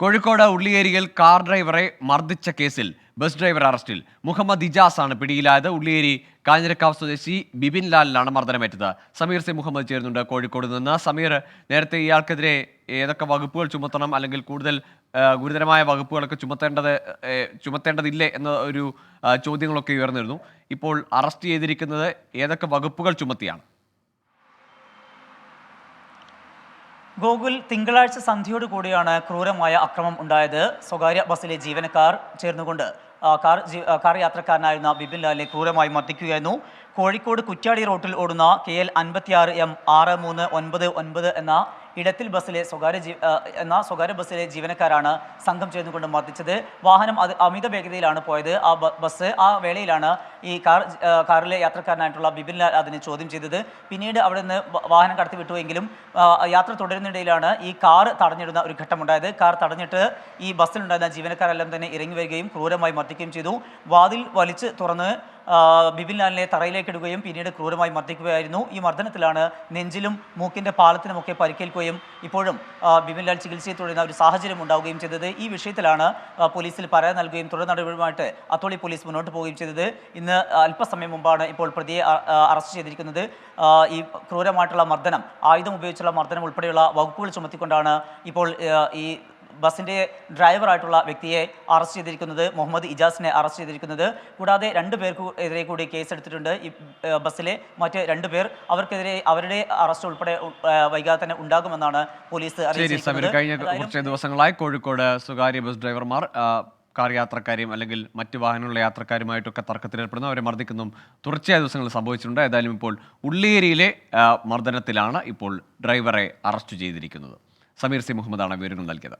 Kozhikode ഉള്ളിയേരിയിൽ car ഡ്രൈവറെ മർദ്ദിച്ച കേസിൽ ബസ് ഡ്രൈവർ അറസ്റ്റിൽ മുഹമ്മദ് ഇജാസ് ആണ് പിടിയിലായത്. ഉള്ളിയേരി കാഞ്ഞിരക്കാവ് സ്വദേശി ബിബിൻ ലാലിനാണ് മർദ്ദനമേറ്റത്. സമീർ സി മുഹമ്മദ് ചേരുന്നുണ്ട് കോഴിക്കോട് നിന്ന്. സമീർ നേരത്തെ ഇയാൾക്കെതിരെ ഏതൊക്കെ വകുപ്പുകൾ ചുമത്തണം അല്ലെങ്കിൽ കൂടുതൽ ഗുരുതരമായ വകുപ്പുകളൊക്കെ ചുമത്തേണ്ടത് ചുമത്തേണ്ടതില്ലേ എന്ന ഒരു ചോദ്യങ്ങളൊക്കെ ഉയർന്നിരുന്നു. ഇപ്പോൾ അറസ്റ്റ് ചെയ്തിരിക്കുന്നത് ഏതൊക്കെ വകുപ്പുകൾ ചുമത്തിയാണ്? ഗോകുൽ തിങ്കളാഴ്ച സന്ധ്യയോടുകൂടിയാണ് ക്രൂരമായ അക്രമം ഉണ്ടായത്. സ്വകാര്യ ബസ്സിലെ ജീവനക്കാർ ചേർന്നുകൊണ്ട് കാർ കാർ യാത്രക്കാരനായിരുന്ന ബിപിൻ ലാലിനെ ക്രൂരമായി മർദ്ദിക്കുകയായിരുന്നു. കോഴിക്കോട് കുറ്റ്യാടി റോട്ടിൽ ഓടുന്ന കെ എൽ അൻപത്തിയാറ് എം ആറ് മൂന്ന് ഒൻപത് ഒൻപത് എന്ന ഇടത്തിൽ ബസ്സിലെ സ്വകാര്യ എന്ന സ്വകാര്യ ബസ്സിലെ ജീവനക്കാരാണ് സംഘം ചേർന്നുകൊണ്ട് മർദ്ദിച്ചത്. വാഹനം അത് അമിത വേഗതയിലാണ് പോയത്. ആ ബസ് ആ വേളയിലാണ് ഈ കാർ കാറിലെ യാത്രക്കാരനായിട്ടുള്ള ബിപിൻ ലാൽ അതിനെ ചോദ്യം ചെയ്തത്. പിന്നീട് അവിടെ നിന്ന് വാഹനം കടത്തി വിട്ടുവെങ്കിലും യാത്ര തുടരുന്നിടയിലാണ് ഈ കാർ തടഞ്ഞിടുന്ന ഒരു ഘട്ടമുണ്ടായത്. കാർ തടഞ്ഞിട്ട് ഈ ബസ്സിലുണ്ടായിരുന്ന ജീവനക്കാരെല്ലാം തന്നെ ഇറങ്ങി വരികയും ക്രൂരമായി മർദ്ദിക്കുകയും ചെയ്തു. വാതിൽ വലിച്ച് തുറന്ന് ബിപിൻ ലാലിനെ തറയിലേക്ക് ഇടുകയും പിന്നീട് ക്രൂരമായി മർദ്ദിക്കുകയായിരുന്നു. ഈ മർദ്ദനത്തിലാണ് നെഞ്ചിലും മൂക്കിന്റെ പാലത്തിനുമൊക്കെ പരിക്കേൽക്കുകയും ഇപ്പോഴും ബിപിൻ ലാൽ ചികിത്സയിൽ തുടരുന്ന ഒരു സാഹചര്യം ഉണ്ടാവുകയും ചെയ്തത്. ഈ വിഷയത്തിലാണ് പോലീസിൽ പരാതി നൽകുകയും തുടർ നടപടിയുമായിട്ട് അത്തോളി പോലീസ് മുന്നോട്ട് പോവുകയും ചെയ്തത്. ഇന്ന് അല്പസമയം മുമ്പാണ് ഇപ്പോൾ പ്രതിയെ അറസ്റ്റ് ചെയ്തിരിക്കുന്നത്. ഈ ക്രൂരമായിട്ടുള്ള മർദ്ദനം ആയുധം ഉപയോഗിച്ചുള്ള മർദ്ദനം ഉൾപ്പെടെയുള്ള വകുപ്പുകൾ ചുമത്തിക്കൊണ്ടാണ് ഇപ്പോൾ ഈ ബസിന്റെ ഡ്രൈവറായിട്ടുള്ള വ്യക്തിയെ അറസ്റ്റ് ചെയ്തിരിക്കുന്നത് മുഹമ്മദ് ഇജാസിനെ അറസ്റ്റ് ചെയ്തിരിക്കുന്നത്. കൂടാതെ രണ്ട് പേർക്ക് എതിരെ കൂടി കേസെടുത്തിട്ടുണ്ട്. ഈ ബസ്സിലെ മറ്റ് രണ്ട് പേർ അവർക്കെതിരെ അവരുടെ അറസ്റ്റ് ഉൾപ്പെടെ വൈകാതെ തന്നെ ഉണ്ടാകുമെന്നാണ് പോലീസ് അറിയിച്ചത് അറിയിച്ചിരിക്കുന്നത്. കഴിഞ്ഞ കുറച്ച് ദിവസങ്ങളായി കോഴിക്കോട് സ്വകാര്യ ബസ് ഡ്രൈവർമാർ കാർ യാത്രക്കാരെയും അല്ലെങ്കിൽ മറ്റ് വാഹനങ്ങളുടെ യാത്രക്കാരുമായിട്ടൊക്കെ തർക്കത്തിലേർപ്പെടുന്നു അവരെ മർദ്ദിക്കുന്നതും തുടർച്ചയായ ദിവസങ്ങൾ സംഭവിച്ചിട്ടുണ്ട്. ഏതായാലും ഇപ്പോൾ ഉള്ളിയേരിയിലെ മർദ്ദനത്തിലാണ് ഇപ്പോൾ ഡ്രൈവറെ അറസ്റ്റ് ചെയ്തിരിക്കുന്നത്. സമീർ സി മുഹമ്മദാണ് വിവരങ്ങൾ നൽകിയത്.